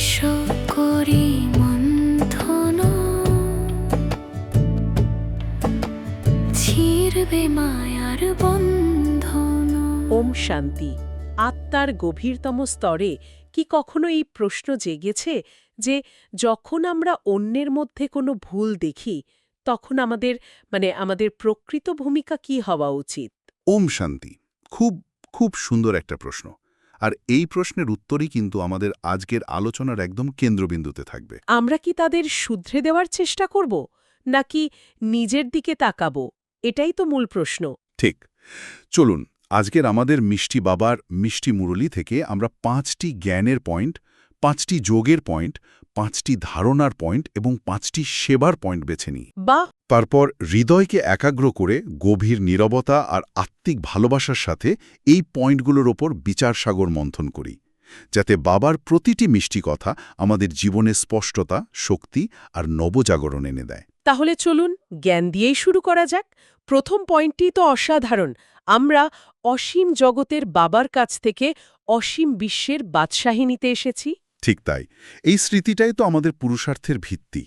এসো করি মন্থন। ছিড়বে মায়ার বন্ধন। ওম শান্তি। আত্মার গভীরতম স্তরে কি কখনো এই প্রশ্ন জেগেছে যে যখন আমরা অন্যের মধ্যে কোনো ভুল দেখি তখন আমাদের মানে আমাদের প্রকৃত ভূমিকা কি হওয়া উচিত? ওম শান্তি। খুব খুব সুন্দর একটা প্রশ্ন। আর এই প্রশ্নের উত্তরই কিন্তু আমাদের আজকের আলোচনার একদম কেন্দ্রবিন্দুতে থাকবে। আমরা কি তাদের শুধরে দেওয়ার চেষ্টা করব নাকি নিজের দিকে তাকাব? এটাই তো মূল প্রশ্ন। ঠিক। চলুন আজকের আমাদের মিষ্টি বাবার মিষ্টি মুরলি থেকে আমরা পাঁচটি জ্ঞানের পয়েন্ট পাঁচটি যোগের পয়েন্ট পাঁচটি ধারণার পয়েন্ট এবং পাঁচটি সেবার পয়েন্ট বেছে নিই। বা তারপর হৃদয়কে একাগ্র করে গভীর নীরবতা আর আত্মিক ভালোবাসার সাথে এই পয়েন্টগুলোর ওপর বিচার সাগর মন্থন করি যাতে বাবার প্রতিটি মিষ্টি কথা আমাদের জীবনে স্পষ্টতা শক্তি আর নবজাগরণ এনে দেয়। তাহলে চলুন জ্ঞান দিয়েই শুরু করা যাক। প্রথম পয়েন্টটি তো অসাধারণ। আমরা অসীম জগতের বাবার কাছ থেকে অসীম বিশ্বের বাদশাহী নিতে এসেছি। ঠিক তাই। এই স্মৃতিটাই তো আমাদের পুরুষার্থের ভিত্তি।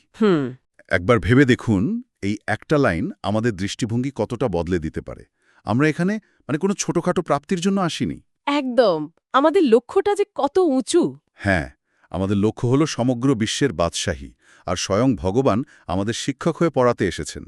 একবার ভেবে দেখুন এই একটা লাইন আমাদের দৃষ্টিভঙ্গি কতটা বদলে দিতে পারে। আমরা এখানে মানে কোনো ছোটখাটো প্রাপ্তির জন্য আসিনি। একদম। আমাদের লক্ষ্যটা যে কত উঁচু। হ্যাঁ আমাদের লক্ষ্য হল সমগ্র বিশ্বের বাদশাহী আর স্বয়ং ভগবান আমাদের শিক্ষক হয়ে পড়াতে এসেছেন।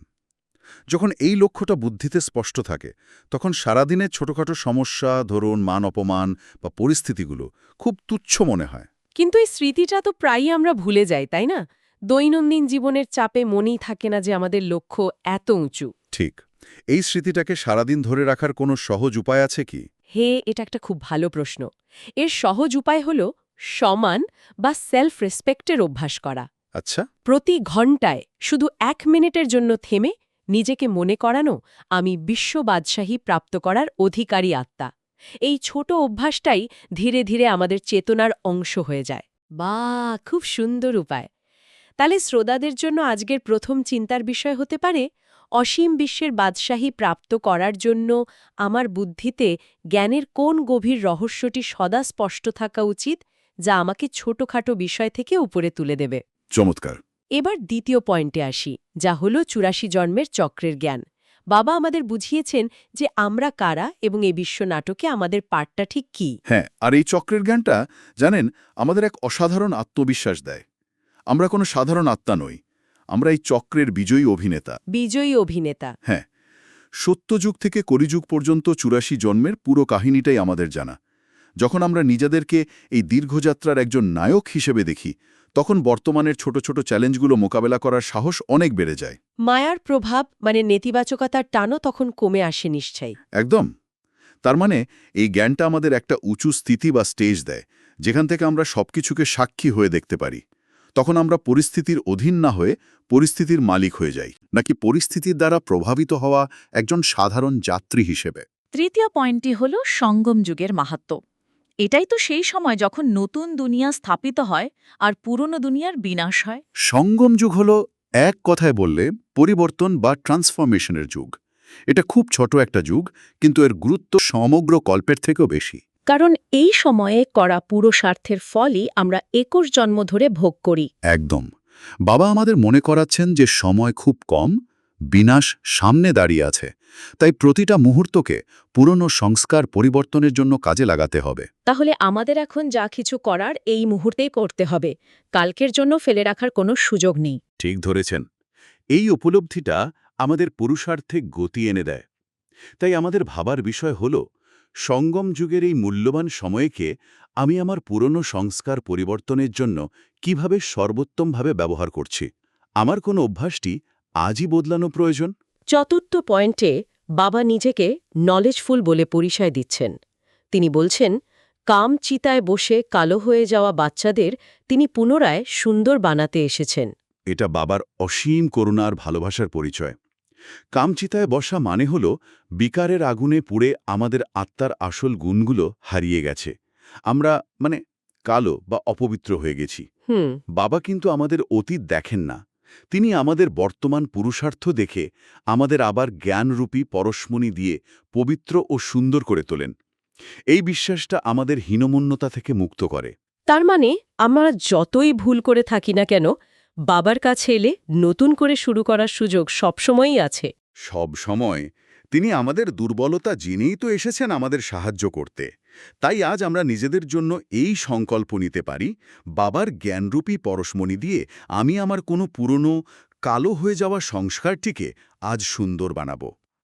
যখন এই লক্ষ্যটা বুদ্ধিতে স্পষ্ট থাকে তখন সারাদিনের ছোটখাটো সমস্যা ধরুন মান অপমান বা পরিস্থিতিগুলো খুব তুচ্ছ মনে হয়। কিন্তু এই স্মৃতিটা তো প্রায়ই আমরা ভুলে যাই তাই না? দৈনন্দিন জীবনের চাপে মনেই থাকে না যে আমাদের লক্ষ্য এত উঁচু। ঠিক। এই স্মৃতিটাকে সারাদিন ধরে রাখার কোনো সহজ উপায় আছে কি? হে এটা একটা খুব ভালো প্রশ্ন। এর সহজ উপায় হল সমান বা সেলফ রেসপেক্টের অভ্যাস করা। আচ্ছা। প্রতি ঘণ্টায় শুধু এক মিনিটের জন্য থেমে নিজেকে মনে করানো আমি বিশ্ব বাদশাহী প্রাপ্ত করার অধিকারী আত্মা। এই ছোট অভ্যাসটাই ধীরে ধীরে আমাদের চেতনার অংশ হয়ে যায়। বা খুব সুন্দর উপায়। তাহলে শ্রোতাদের জন্য আজকের প্রথম চিন্তার বিষয় হতে পারে অসীম বিশ্বের বাদশাহী প্রাপ্ত করার জন্য আমার বুদ্ধিতে জ্ঞানের কোন গভীর রহস্যটি সদা স্পষ্ট থাকা উচিত যা আমাকে ছোটখাটো বিষয় থেকে উপরে তুলে দেবে? চমৎকার। এবার দ্বিতীয় পয়েন্টে আসি যা হল চুরাশি জন্মের চক্রের জ্ঞান। বাবা আমাদের বুঝিয়েছেন যে আমরা কারা এবং এই বিশ্ব নাটকে আমাদের পাঠটা ঠিক কি। হ্যাঁ আর এই চক্রের জ্ঞানটা জানেন আমাদের এক অসাধারণ আত্মবিশ্বাস দেয়। আমরা কোনো সাধারণ আত্মা নই আমরা এই চক্রের বিজয়ী অভিনেতা। বিজয়ী অভিনেতা। হ্যাঁ সত্যযুগ থেকে কলিযুগ পর্যন্ত চুরাশি জন্মের পুরো কাহিনীটাই আমাদের জানা। যখন আমরা নিজেদেরকে এই দীর্ঘযাত্রার একজন নায়ক হিসেবে দেখি তখন বর্তমানের ছোট ছোট চ্যালেঞ্জগুলো মোকাবেলা করার সাহস অনেক বেড়ে যায়। মায়ার প্রভাব মানে নেতিবাচকতার টানও তখন কমে আসে নিশ্চয়ই। একদম। তার মানে এই জ্ঞানটা আমাদের একটা উঁচু স্থিতি বা স্টেজ দেয় যেখান থেকে আমরা সবকিছুকে সাক্ষী হয়ে দেখতে পারি। তখন আমরা পরিস্থিতির অধীন না হয়ে পরিস্থিতির মালিক হয়ে যাই নাকি পরিস্থিতির দ্বারা প্রভাবিত হওয়া একজন সাধারণ যাত্রী হিসেবে। তৃতীয় পয়েন্টটি হল সঙ্গম যুগের মাহাত্ম। এটাই তো সেই সময় যখন নতুন দুনিয়া স্থাপিত হয় আর পুরনো দুনিয়ার বিনাশ হয়। সঙ্গম যুগ হল এক কথায় বললে পরিবর্তন বা ট্রান্সফরমেশনের যুগ। এটা খুব ছোট একটা যুগ কিন্তু এর গুরুত্ব সমগ্র কল্পের থেকেও বেশি। কারণ এই সময়ে করা পুরুষার্থের ফলই আমরা একুশ জন্ম ধরে ভোগ করি। একদম। বাবা আমাদের মনে করাচ্ছেন যে সময় খুব কম বিনাশ সামনে দাঁড়িয়ে আছে। তাই প্রতিটা মুহূর্তকে পুরনো সংস্কার পরিবর্তনের জন্য কাজে লাগাতে হবে। তাহলে আমাদের এখন যা কিছু করার এই মুহূর্তেই করতে হবে। কালকের জন্য ফেলে রাখার কোনো সুযোগ নেই। ঠিক ধরেছেন। এই উপলব্ধিটা আমাদের পুরুষার্থে গতি এনে দেয়। তাই আমাদের ভাবার বিষয় হল সঙ্গম যুগের এই মূল্যবান সময়কে আমি আমার পুরনো সংস্কার পরিবর্তনের জন্য কীভাবে সর্বোত্তমভাবে ব্যবহার করছি? আমার কোনো অভ্যাসটি আজই বদলানো প্রয়োজন? চতুর্থ পয়েন্টে বাবা নিজেকে নলেজফুল বলে পরিচয় দিচ্ছেন। তিনি বলছেন কাম চিতায় বসে কালো হয়ে যাওয়া বাচ্চাদের তিনি পুনরায় সুন্দর বানাতে এসেছেন। এটা বাবার অসীম করুণা আর ভালোবাসার পরিচয়। কামচিতায় বসা মানে হল বিকারের আগুনে পুড়ে আমাদের আত্মার আসল গুণগুলো হারিয়ে গেছে। আমরা মানে কালো বা অপবিত্র হয়ে গেছি। হুম। বাবা কিন্তু আমাদের অতীত দেখেন না। তিনি আমাদের বর্তমান পুরুষার্থ দেখে আমাদের আবার জ্ঞানরূপী পরশমণি দিয়ে পবিত্র ও সুন্দর করে তোলেন। এই বিশ্বাসটা আমাদের হীনমন্যতা থেকে মুক্ত করে। তার মানে আমরা যতই ভুল করে থাকি না কেন বাবার কাছে এলে নতুন করে শুরু করার সুযোগ সবসময়ই আছে। সব সময় তিনি আমাদের দুর্বলতা জেনেই তো এসেছেন আমাদের সাহায্য করতে। তাই আজ আমরা নিজেদের জন্য এই সংকল্প নিতে পারি বাবার জ্ঞানরূপী পরশমণি দিয়ে আমি আমার কোনো পুরনো কালো হয়ে যাওয়া সংস্কারটিকে আজ সুন্দর বানাব।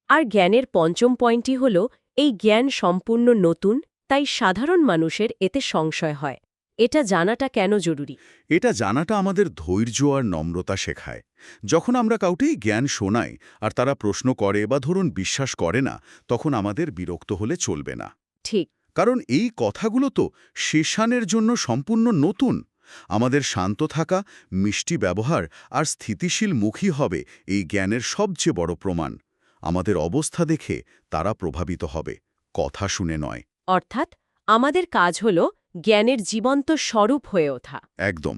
আর জ্ঞানের পঞ্চম পয়েন্টটি হল এই জ্ঞান সম্পূর্ণ নতুন তাই সাধারণ মানুষের এতে সংশয় হয়। এটা জানাটা কেন জরুরি? এটা জানাটা আমাদের ধৈর্য আর নম্রতা শেখায়। যখন আমরা কাউটেই জ্ঞান শোনাই আর তারা প্রশ্ন করে বা ধরুন বিশ্বাস করে না তখন আমাদের বিরক্ত হলে চলবে না। ঠিক। কারণ এই কথাগুলো তো শেষানের জন্য সম্পূর্ণ নতুন। আমাদের শান্ত থাকা মিষ্টি ব্যবহার আর স্থিতিশীল মুখী হবে এই জ্ঞানের সবচেয়ে বড় প্রমাণ। আমাদের অবস্থা দেখে তারা প্রভাবিত হবে কথা শুনে নয়। অর্থাৎ আমাদের কাজ হল জ্ঞানের জীবন্ত স্বরূপ হয়ে ওঠা। একদম।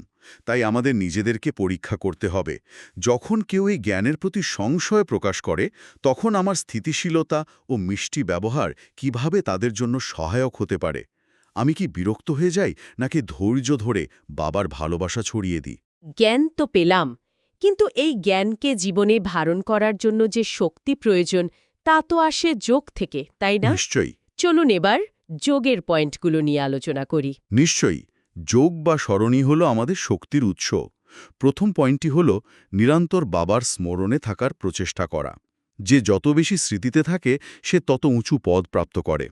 তাই আমাদের নিজেদেরকে পরীক্ষা করতে হবে। যখন কেউ এই জ্ঞানের প্রতি সংশয় প্রকাশ করে তখন আমার স্থিতিশীলতা ও মিষ্টি ব্যবহার কীভাবে তাদের জন্য সহায়ক হতে পারে? আমি কি বিরক্ত হয়ে যাই নাকি ধৈর্য ধরে বাবার ভালোবাসা ছড়িয়ে দিই? জ্ঞান তো পেলাম কিন্তু এই জ্ঞানকে জীবনে ধারণ করার জন্য যে শক্তি প্রয়োজন তা তো আসে যোগ থেকে তাই না? নিশ্চয়ই। চলুন এবার যোগের পয়েন্টগুলো নিয়ে আলোচনা করি। নিশ্চয়ই। যোগ বা স্মরণই হল আমাদের শক্তির উৎস। প্রথম পয়েন্টটি হল নিরন্তর বাবার স্মরণে থাকার প্রচেষ্টা করা। যে যত বেশি স্মৃতিতে থাকে সে তত উঁচু পদ প্রাপ্ত করে।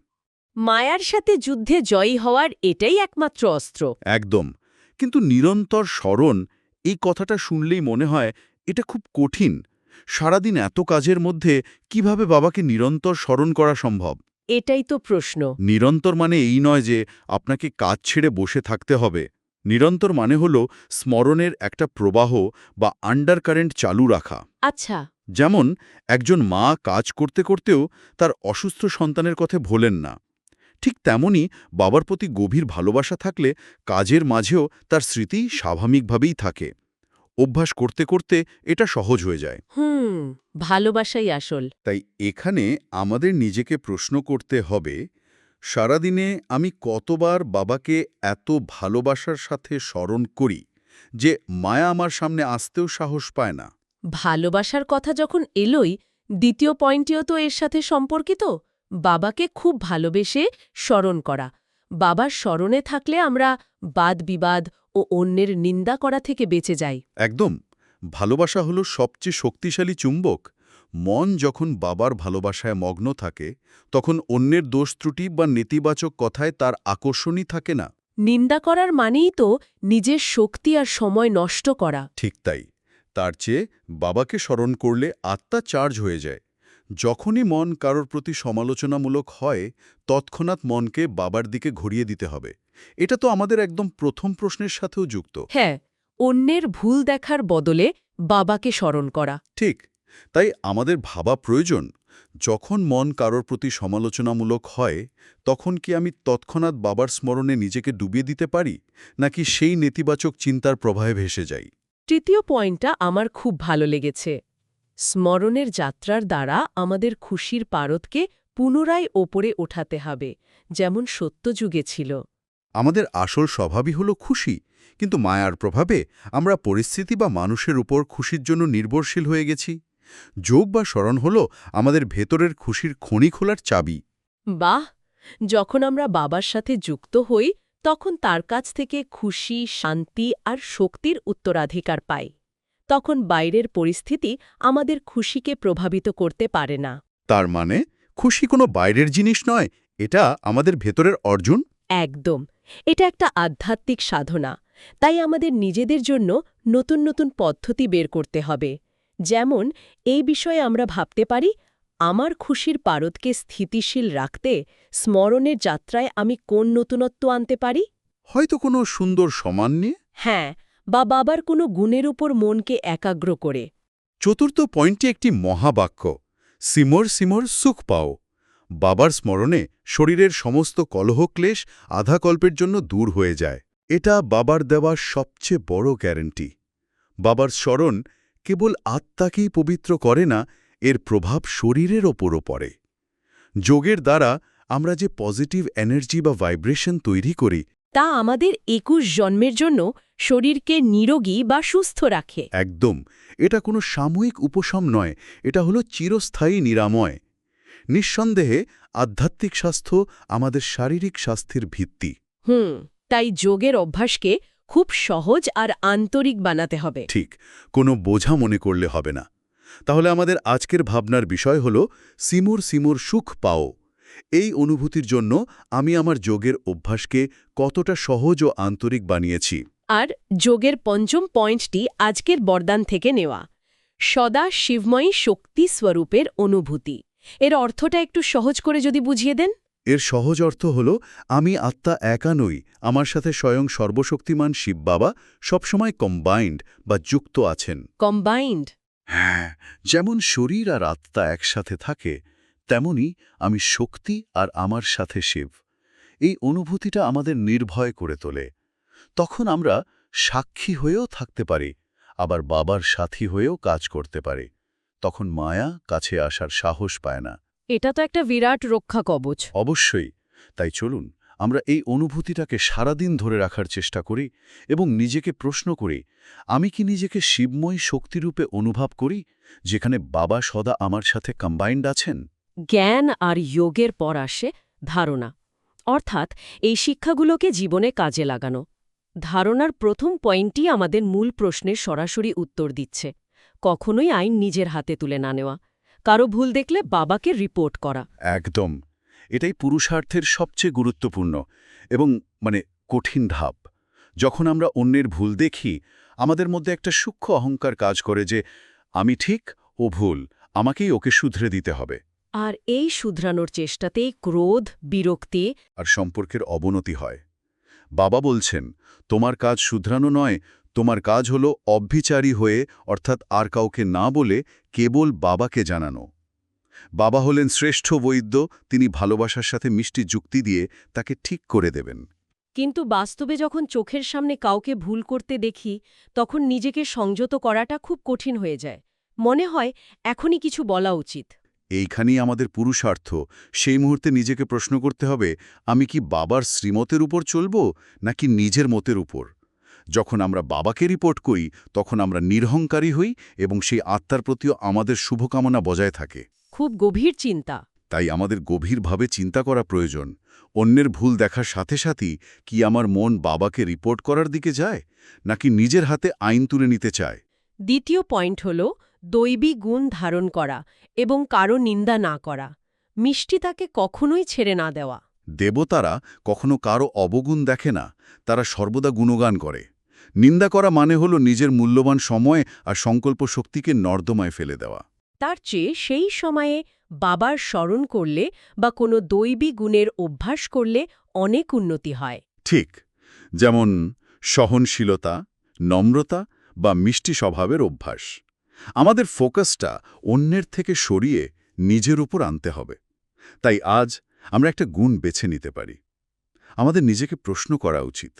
মায়ার সাথে যুদ্ধে জয়ী হওয়ার এটাই একমাত্র অস্ত্র। একদম। কিন্তু নিরন্তর স্মরণ এই কথাটা শুনলেই মনে হয় এটা খুব কঠিন। সারাদিন এত কাজের মধ্যে কীভাবে বাবাকে নিরন্তর স্মরণ করা সম্ভব? এটাই তো প্রশ্ন। নিরন্তর মানে এই নয় যে আপনাকে কাজ ছেড়ে বসে থাকতে হবে। নিরন্তর মানে হল স্মরণের একটা প্রবাহ বা আন্ডারকারেন্ট চালু রাখা। আচ্ছা। যেমন একজন মা কাজ করতে করতেও তার অসুস্থ সন্তানের কথা ভোলেন না। ঠিক তেমনি বাবার প্রতি গভীর ভালোবাসা থাকলে কাজের মাঝেও তার স্মৃতি স্বাভাবিকভাবেই থাকে। অভ্যাস করতে করতে এটা সহজ হয়ে যায়। হুম ভালোবাসাই আসল। তাই এখানে আমাদের নিজেকে প্রশ্ন করতে হবে সারাদিনে আমি কতবার বাবাকে এত ভালোবাসার সাথে স্মরণ করি যে মায়া আমার সামনে আসতেও সাহস পায় না? ভালোবাসার কথা যখন এলোই দ্বিতীয় পয়েন্টটিও তো এর সাথে সম্পর্কিত বাবাকে খুব ভালোবেসে স্মরণ করা। বাবার স্মরণে থাকলে আমরা বাদ বিবাদ ও অন্যের নিন্দা করা থেকে বেঁচে যাই একদম। ভালোবাসা হলো সবচেয়ে শক্তিশালী চুম্বক। মন যখন বাবার ভালোবাসায় মগ্ন থাকে তখন অন্যের দোষ ত্রুটি বা নেতিবাচক কথায় তার আকর্ষণই থাকে না। নিন্দা করার মানেই তো নিজের শক্তি আর সময় নষ্ট করা। ঠিক তাই। তার চেয়ে বাবাকে স্মরণ করলে আত্মা চার্জ হয়ে যায়। যখনই মন কারোর প্রতি সমালোচনামূলক হয় তৎক্ষণাৎ মনকে বাবার দিকে ঘুরিয়ে দিতে হবে। এটা তো আমাদের একদম প্রথম প্রশ্নের সাথেও যুক্ত। হ্যাঁ অন্যের ভুল দেখার বদলে বাবাকে স্মরণ করা। ঠিক তাই আমাদের ভাবা প্রয়োজন। যখন মন কারোর প্রতি সমালোচনামূলক হয় তখন কি আমি তৎক্ষণাৎ বাবার স্মরণে নিজেকে ডুবিয়ে দিতে পারি নাকি সেই নেতিবাচক চিন্তার প্রবাহে ভেসে যাই? তৃতীয় পয়েন্টটা আমার খুব ভালো লেগেছে। স্মরণের যাত্রার দ্বারা আমাদের খুশির পারদকে পুনরায় ওপরে ওঠাতে হবে যেমন সত্যযুগে ছিল। আমাদের আসল স্বভাবই হল খুশি কিন্তু মায়ার প্রভাবে আমরা পরিস্থিতি বা মানুষের উপর খুশির জন্য নির্ভরশীল হয়ে গেছি। যোগ বা স্মরণ হল আমাদের ভেতরের খুশির খনি খোলার চাবি। বাহ! যখন আমরা বাবার সাথে যুক্ত হই তখন তার কাছ থেকে খুশি শান্তি আর শক্তির উত্তরাধিকার পাই। তখন বাইরের পরিস্থিতি আমাদের খুশিকে প্রভাবিত করতে পারে না। তার মানে খুশি কোনো বাইরের জিনিস নয় এটা আমাদের ভেতরের অর্জন? একদম। এটা একটা আধ্যাত্মিক সাধনা। তাই আমাদের নিজেদের জন্য নতুন নতুন পদ্ধতি বের করতে হবে। যেমন এই বিষয়ে আমরা ভাবতে পারি আমার খুশির পারদকে স্থিতিশীল রাখতে স্মরণের যাত্রায় আমি কোন নতুনত্ব আনতে পারি? হয়তো কোনো সুন্দর সমান নিয়ে? হ্যাঁ বা বাবার কোনো গুণের উপর মনকে একাগ্র করে। চতুর্থ পয়েন্টটি একটি মহাবাক্য, সিমর সিমর, সুখ পাও। বাবার স্মরণে শরীরের সমস্ত কলহক্লেশ আধাকল্পের জন্য দূর হয়ে যায়। এটা বাবার দেওয়া সবচেয়ে বড় গ্যারেন্টি। বাবার স্মরণ কেবল আত্মাকেই পবিত্র করে না, এর প্রভাব শরীরের ওপরও পড়ে। যোগের দ্বারা আমরা যে পজিটিভ এনার্জি বা ভাইব্রেশন তৈরি করি তা আমাদের একুশ জন্মের জন্য শরীরকে নিরোগী বা সুস্থ রাখে। একদম। এটা কোনো সাময়িক উপশম নয় এটা হলো চিরস্থায়ী নিরাময়। নিঃসন্দেহে আধ্যাত্মিক স্বাস্থ্য আমাদের শারীরিক স্বাস্থ্যের ভিত্তি। হুম তাই যোগের অভ্যাসকে খুব সহজ আর আন্তরিক বানাতে হবে। ঠিক কোনো বোঝা মনে করলে হবে না। তাহলে আমাদের আজকের ভাবনার বিষয় হল সিমুর সিমুর সুখ পাও। এই অনুভূতির জন্য আমি আমার যোগের অভ্যাসকে কতটা সহজ ও আন্তরিক বানিয়েছি। আর যোগের পঞ্চম পয়েন্টটি আজকের বরদান থেকে নেওয়া। সদা শিবময়ী শক্তি স্বরূপের অনুভূতি। এর অর্থটা একটু সহজ করে যদি বুঝিয়ে দেন। এর সহজ অর্থ হল আমি আত্মা একা নই আমার সাথে স্বয়ং সর্বশক্তিমান শিব বাবা সবসময় কম্বাইন্ড বা যুক্ত আছেন। কম্বাইন্ড হ্যাঁ যেমন শরীর আর আত্মা একসাথে থাকে তেমনি আমি শক্তি আর আমার সাথে শিব। এই অনুভূতিটা আমাদের নির্ভয় করে তোলে। তখন আমরা সাক্ষী হয়েও থাকতে পারি আবার বাবার সাথী হয়েও কাজ করতে পারি। তখন মায়া কাছে আসার সাহস পায় না। এটা তো একটা বিরাট রক্ষা কবচ। অবশ্যই। তাই চলুন আমরা এই অনুভূতিটাকে সারাদিন ধরে রাখার চেষ্টা করি এবং নিজেকে প্রশ্ন করি আমি কি নিজেকে শিবময় শক্তিরূপে অনুভব করি যেখানে বাবা সদা আমার সাথে কম্বাইন্ড আছেন? জ্ঞান আর যোগের পর আসে ধারণা। অর্থাৎ এই শিক্ষাগুলোকে জীবনে কাজে লাগানো। ধারণার প্রথম পয়েন্টই আমাদের মূল প্রশ্নের সরাসরি উত্তর দিচ্ছে। কখনোই আইন নিজের হাতে তুলে না নেওয়া। কারও ভুল দেখলে বাবাকে রিপোর্ট করা। একদম। এটাই পুরুষার্থের সবচেয়ে গুরুত্বপূর্ণ এবং মানে কঠিন ধাপ। যখন আমরা অন্যের ভুল দেখি, আমাদের মধ্যে একটা সূক্ষ্ম অহংকার কাজ করে যে, আমি ঠিক ও ভুল, আমাকেই ওকে শুধরে দিতে হবে। আর এই শুধরানোর চেষ্টাতেই ক্রোধ বিরক্তি আর সম্পর্কের অবনতি হয়। বাবা বলছেন তোমার কাজ শুধরানো নয় তোমার কাজ হলো অভ্যিচারী হয়ে অর্থাৎ আর কাউকে না বলে কেবল বাবাকে জানানো। বাবা হলেন শ্রেষ্ঠ বৈদ্য তিনি ভালোবাসার সাথে মিষ্টি যুক্তি দিয়ে তাকে ঠিক করে দেবেন। কিন্তু বাস্তবে যখন চোখের সামনে কাউকে ভুল করতে দেখি তখন নিজেকে সংযত করাটা খুব কঠিন হয়ে যায়। মনে হয় এখনই কিছু বলা উচিত। এইখানেই আমাদের পুরুষার্থ। সেই মুহূর্তে নিজেকে প্রশ্ন করতে হবে আমি কি বাবার শ্রীমতের উপর চলব নাকি নিজের মতের উপর? যখন আমরা বাবাকে রিপোর্ট করি তখন আমরা নিরহংকারী হই এবং সেই আত্মার প্রতিও আমাদের শুভকামনা বজায় থাকে। খুব গভীর চিন্তা। তাই আমাদের গভীরভাবে চিন্তা করা প্রয়োজন। অন্যের ভুল দেখার সাথে সাথেই কি আমার মন বাবাকে রিপোর্ট করার দিকে যায় নাকি নিজের হাতে আইন তুলে নিতে চায়? দ্বিতীয় পয়েন্ট হল দৈবী গুণ ধারণ করা এবং কারও নিন্দা না করা। মিষ্টি তাকে কখনোই ছেড়ে না দেওয়া। দেবতারা কখনো কারও অবগুণ দেখে না তারা সর্বদা গুণগান করে। নিন্দা করা মানে হল নিজের মূল্যবান সময় আর সংকল্প শক্তিকে নর্দমায় ফেলে দেওয়া। তার চেয়ে সেই সময়ে বাবার স্মরণ করলে বা কোনো দৈবী গুণের অভ্যাস করলে অনেক উন্নতি হয়। ঠিক যেমন সহনশীলতা নম্রতা বা মিষ্টি স্বভাবের অভ্যাস। আমাদের ফোকাসটা অন্যের থেকে সরিয়ে নিজের উপর আনতে হবে। তাই আজ আমরা একটা গুণ বেছে নিতে পারি। আমাদের নিজেকে প্রশ্ন করা উচিত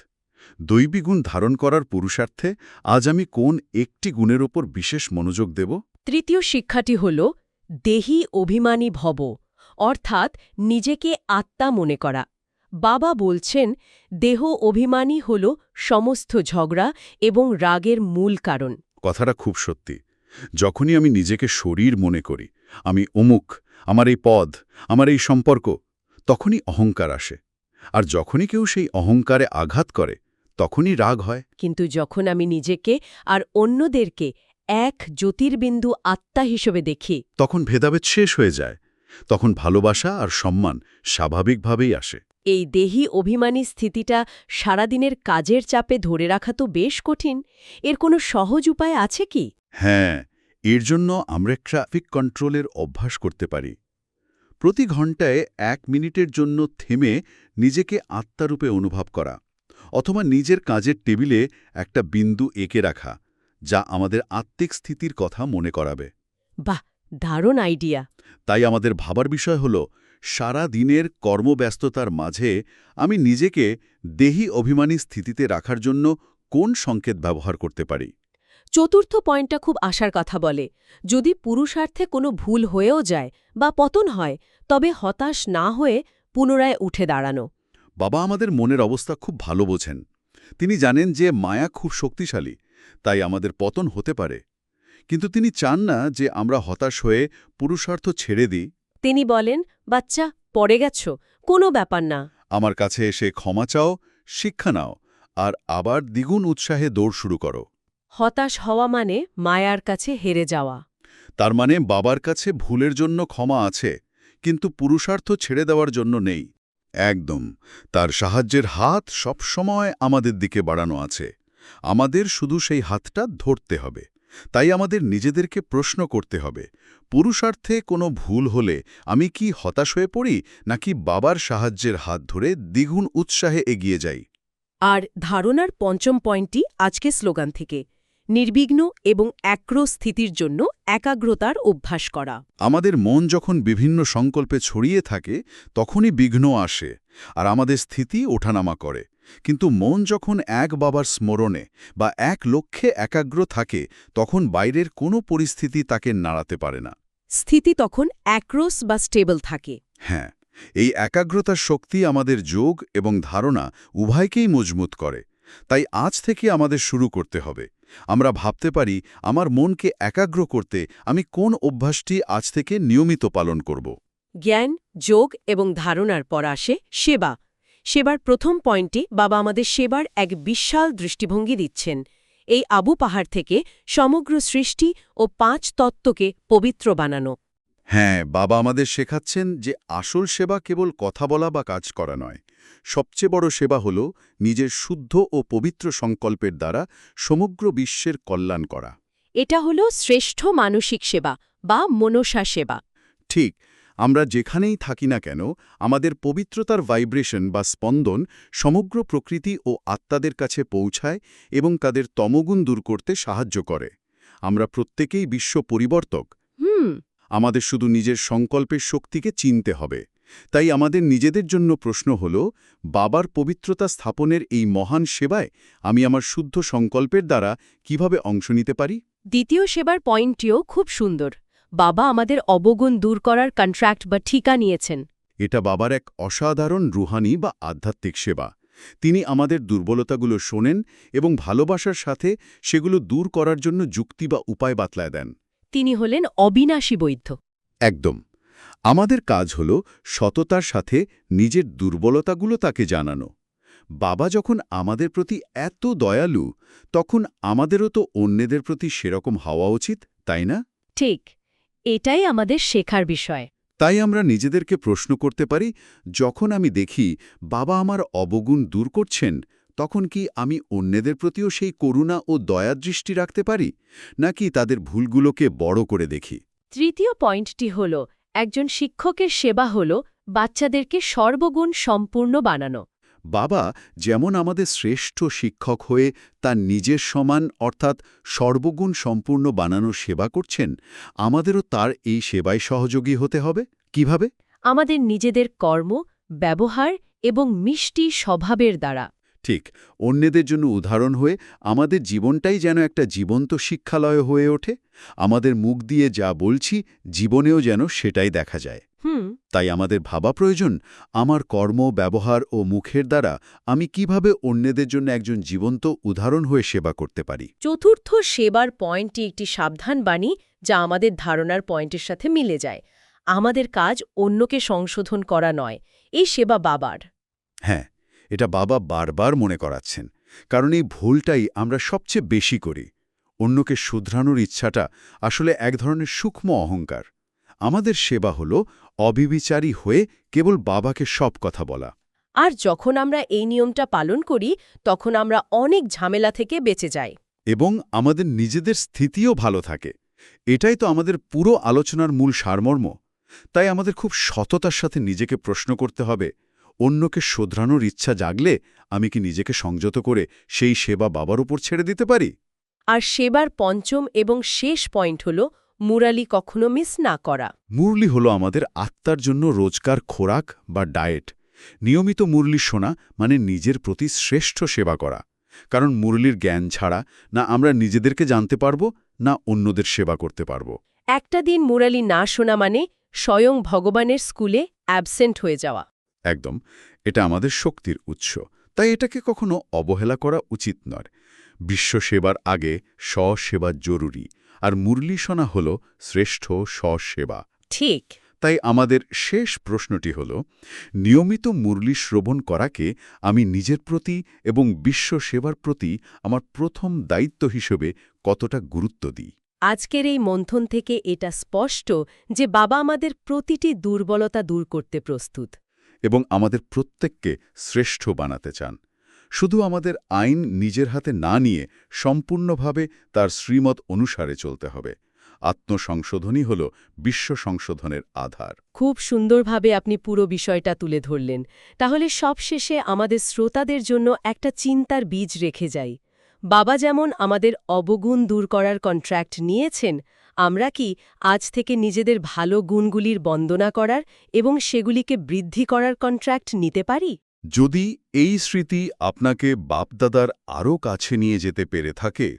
দৈবী গুণ ধারণ করার পুরুষার্থে আজ আমি কোন একটি গুণের ওপর বিশেষ মনোযোগ দেব? তৃতীয় শিক্ষাটি হল দেহি অভিমানী ভব অর্থাৎ নিজেকে আত্মা মনে করা। বাবা বলছেন দেহ অভিমানী হল সমস্ত ঝগড়া এবং রাগের মূল কারণ। কথাটা খুব সত্যি। যখনই আমি নিজেকে শরীর মনে করি আমি অমুক আমার এই পদ আমার এই সম্পর্ক তখনই অহংকার আসে। আর যখনই কেউ সেই অহংকারে আঘাত করে তখনই রাগ হয়। কিন্তু যখন আমি নিজেকে আর অন্যদেরকে এক জ্যোতির্বিন্দু আত্মা হিসেবে দেখি তখন ভেদাভেদ শেষ হয়ে যায়। তখন ভালোবাসা আর সম্মান স্বাভাবিকভাবেই আসে। এই দেহি অভিমানী স্থিতিটা সারাদিনের কাজের চাপে ধরে রাখা তো বেশ কঠিন। এর কোনো সহজ উপায় আছে কি? হ্যাঁ এর জন্য আমরা ট্রাফিক কন্ট্রোলের অভ্যাস করতে পারি। প্রতি ঘন্টায় এক মিনিটের জন্য থেমে নিজেকে আত্মারূপে অনুভব করা অথবা নিজের কাজের টেবিলে একটা বিন্দু এঁকে রাখা যা আমাদের আত্মিক স্থিতির কথা মনে করাবে। বাহ দারুণ আইডিয়া! তাই আমাদের ভাবার বিষয় হল সারা দিনের কর্মব্যস্ততার মাঝে আমি নিজেকে দেহি অভিমানী স্থিতিতে রাখার জন্য কোন সংকেত ব্যবহার করতে পারি? চতুর্থ পয়েন্টটা খুব আশার কথা বলে। যদি পুরুষার্থে কোনো ভুল হয়েও যায় বা পতন হয় তবে হতাশ না হয়ে পুনরায় উঠে দাঁড়ানো। বাবা আমাদের মনের অবস্থা খুব ভালো বোঝেন। তিনি জানেন যে মায়া খুব শক্তিশালী তাই আমাদের পতন হতে পারে। কিন্তু তিনি চান না যে আমরা হতাশ হয়ে পুরুষার্থ ছেড়ে দিই। তিনি বলেন বাচ্চা পড়ে গেছ কোনো ব্যাপার না। আমার কাছে এসে ক্ষমা চাও শিক্ষা নাও আর আবার দ্বিগুণ উৎসাহে দৌড় শুরু করো। হতাশ হওয়া মানে মায়ার কাছে হেরে যাওয়া। তার মানে বাবার কাছে ভুলের জন্য ক্ষমা আছে কিন্তু পুরুষার্থ ছেড়ে দেওয়ার জন্য নেই। একদম তার সাহায্যের হাত সবসময় আমাদের দিকে বাড়ানো আছে। আমাদের শুধু সেই হাতটা ধরতে হবে। তাই আমাদের নিজেদেরকে প্রশ্ন করতে হবে পুরুষার্থে কোনো ভুল হলে আমি কি হতাশ হয়ে পড়ি নাকি বাবার সাহায্যের হাত ধরে দ্বিগুণ উৎসাহে এগিয়ে যাই? আর ধারণার পঞ্চম পয়েন্টটি আজকে স্লোগান থেকে। নির্বিঘ্ন এবং অ্যাক্র স্থিতির জন্য একাগ্রতার অভ্যাস করা। আমাদের মন যখন বিভিন্ন সংকল্পে ছড়িয়ে থাকে তখনই বিঘ্ন আসে আর আমাদের স্থিতি ওঠানামা করে। কিন্তু মন যখন এক বাবার স্মরণে বা এক লক্ষ্যে একাগ্র থাকে তখন বাইরের কোনো পরিস্থিতি তাকে নাড়াতে পারে না। স্থিতি তখন অ্যাক্রোস বা স্টেবল থাকে। হ্যাঁ এই একাগ্রতার শক্তি আমাদের যোগ এবং ধারণা উভয়কেই মজবুত করে। তাই আজ থেকে আমাদের শুরু করতে হবে। আমরা ভাবতে পারি আমার মনকে একাগ্র করতে আমি কোন অভ্যাসটি আজ থেকে নিয়মিত পালন করব। জ্ঞান, যোগ এবং ধারণার পর আসে সেবা। সেবার প্রথম পয়েন্টে বাবা আমাদের সেবার এক বিশাল দৃষ্টিভঙ্গি দিচ্ছেন। এই আবু পাহাড় থেকে সমগ্র সৃষ্টি ও পাঁচ তত্ত্বকে পবিত্র বানানো। হ্যাঁ বাবা আমাদের শেখাচ্ছেন যে আসল সেবা কেবল কথা বলা বা কাজ করা নয়। সবচেয়ে বড় সেবা হল নিজের শুদ্ধ ও পবিত্র সংকল্পের দ্বারা সমগ্র বিশ্বের কল্যাণ করা। এটা হল শ্রেষ্ঠ মানসিক সেবা বা মনসা সেবা। ঠিক আমরা যেখানেই থাকি না কেন আমাদের পবিত্রতার ভাইব্রেশন বা স্পন্দন সমগ্র প্রকৃতি ও আত্মাদের কাছে পৌঁছায় এবং তাদের তমগুণ দূর করতে সাহায্য করে। আমরা প্রত্যেকেই বিশ্ব পরিবর্তক। হুম। আমাদের শুধু নিজের সংকল্পের শক্তিকে চিনতে হবে। তাই আমাদের নিজেদের জন্য প্রশ্ন হল বাবার পবিত্রতা স্থাপনের এই মহান সেবায় আমি আমার শুদ্ধ সংকল্পের দ্বারা কীভাবে অংশ নিতে পারি? দ্বিতীয় সেবার পয়েন্টটিও খুব সুন্দর। বাবা আমাদের অবগুণ দূর করার কন্ট্রাক্ট বা ঠিকা নিয়েছেন। এটা বাবার এক অসাধারণ রুহানি বা আধ্যাত্মিক সেবা। তিনি আমাদের দুর্বলতাগুলো শোনেন এবং ভালোবাসার সাথে সেগুলো দূর করার জন্য যুক্তি বা উপায় বাতলায় দেন। তিনি হলেন অবিনাশী বৈদ্য একদম। আমাদের কাজ হল সততার সাথে নিজের দুর্বলতাগুলো তাকে জানানো। বাবা যখন আমাদের প্রতি এত দয়ালু তখন আমাদেরও তো অন্যদের প্রতি সেরকম হওয়া উচিত তাই না? ঠিক। এটাই আমাদের শেখার বিষয়। তাই আমরা নিজেদেরকে প্রশ্ন করতে পারি যখন আমি দেখি বাবা আমার অবগুণ দূর করছেন তখন কি আমি অন্যদের প্রতিও সেই করুণা ও দয়া দৃষ্টি রাখতে পারি নাকি তাদের ভুলগুলোকে বড় করে দেখি? তৃতীয় পয়েন্টটি হল একজন শিক্ষকের সেবা হল বাচ্চাদেরকে সর্বগুণ সম্পূর্ণ বানানো। বাবা যেমন আমাদের শ্রেষ্ঠ শিক্ষক হয়ে তার নিজের সমান অর্থাৎ সর্বগুণ সম্পূর্ণ বানানোর সেবা করছেন আমাদেরও তার এই সেবায় সহযোগী হতে হবে? কীভাবে? আমাদের নিজেদের কর্ম ব্যবহার এবং মিষ্টি স্বভাবের দ্বারা। ঠিক অন্যদের জন্য উদাহরণ হয়ে আমাদের জীবনটাই যেন একটা জীবন্ত শিক্ষালয় হয়ে ওঠে। আমাদের মুখ দিয়ে যা বলছি জীবনেও যেন সেটাই দেখা যায়। হুম। তাই আমাদের ভাবা প্রয়োজন আমার কর্ম ব্যবহার ও মুখের দ্বারা আমি কীভাবে অন্যদের জন্য একজন জীবন্ত উদাহরণ হয়ে সেবা করতে পারি? চতুর্থ সেবার পয়েন্টটি একটি সাবধান বাণী যা আমাদের ধারণার পয়েন্টের সাথে মিলে যায়। আমাদের কাজ অন্যকে সংশোধন করা নয় এই সেবা বাবার। হ্যাঁ এটা বাবা বারবার মনে করাচ্ছেন কারণ এই ভুলটাই আমরা সবচেয়ে বেশি করি। অন্যকে শুধরানোর ইচ্ছাটা আসলে এক ধরনের সূক্ষ্ম অহংকার। আমাদের সেবা হল অবিবিচারী হয়ে কেবল বাবাকে সব কথা বলা। আর যখন আমরা এই নিয়মটা পালন করি তখন আমরা অনেক ঝামেলা থেকে বেঁচে যাই। এবং আমাদের নিজেদের স্থিতিও ভালো থাকে। এটাই তো আমাদের পুরো আলোচনার মূল সারমর্ম। তাই আমাদের খুব সততার সাথে নিজেকে প্রশ্ন করতে হবে অন্যকে শোধরানোর ইচ্ছা জাগলে আমি কি নিজেকে সংযত করে সেই সেবা বাবার উপর ছেড়ে দিতে পারি? আর সেবার পঞ্চম এবং শেষ পয়েন্ট হল মুরালি কখনো মিস না করা। মুরলি হলো আমাদের আত্মার জন্য রোজকার খোরাক বা ডায়েট। নিয়মিত মুরলি শোনা মানে নিজের প্রতি শ্রেষ্ঠ সেবা করা। কারণ মুরলির জ্ঞান ছাড়া না আমরা নিজেদেরকে জানতে পারব না অন্যদের সেবা করতে পারব। একটা দিন মুরালি না শোনা মানে স্বয়ং ভগবানের স্কুলে অ্যাবসেন্ট হয়ে যাওয়া। একদম এটা আমাদের শক্তির উৎস। তাই এটাকে কখনো অবহেলা করা উচিত নয়। বিশ্ব সেবার আগে স্বসেবা জরুরি আর মুরলি শোনা হল শ্রেষ্ঠ স্বসেবা। ঠিক। তাই আমাদের শেষ প্রশ্নটি হল নিয়মিত মুরলী শ্রবণ করাকে আমি নিজের প্রতি এবং বিশ্ব সেবার প্রতি আমার প্রথম দায়িত্ব হিসেবে কতটা গুরুত্ব দিই? আজকের এই মন্থন থেকে এটা স্পষ্ট যে বাবা আমাদের প্রতিটি দুর্বলতা দূর করতে প্রস্তুত। এবং আমাদের প্রত্যেককে শ্রেষ্ঠ বানাতে চান। শুধু আমাদের আইন নিজের হাতে না নিয়ে সম্পূর্ণভাবে তার শ্রীমত অনুসারে চলতে হবে। আত্মসংশোধনই হল বিশ্ব সংশোধনের আধার। খুব সুন্দরভাবে আপনি পুরো বিষয়টা তুলে ধরলেন। তাহলে সবশেষে আমাদের শ্রোতাদের জন্য একটা চিন্তার বীজ রেখে যাই। বাবা যেমন আমাদের অবগুণ দূর করার কন্ট্রাক্ট নিয়েছেন আমরা কি আজ থেকে নিজেদের ভালো গুণগুলির বন্দনা করার এবং সেগুলিকে বৃদ্ধি করার কন্ট্রাক্ট নিতে পারি? যদি এই স্মৃতি আপনাকে বাপদাদার আরও কাছে নিয়ে যেতে পেরে থাকে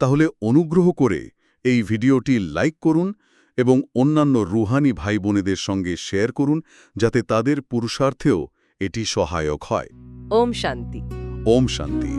তাহলে অনুগ্রহ করে এই ভিডিওটি লাইক করুন এবং অন্যান্য রুহানি ভাই বোনেদের সঙ্গে শেয়ার করুন যাতে তাদের পুরুষার্থেও এটি সহায়ক হয়। ওম শান্তি। ওম শান্তি।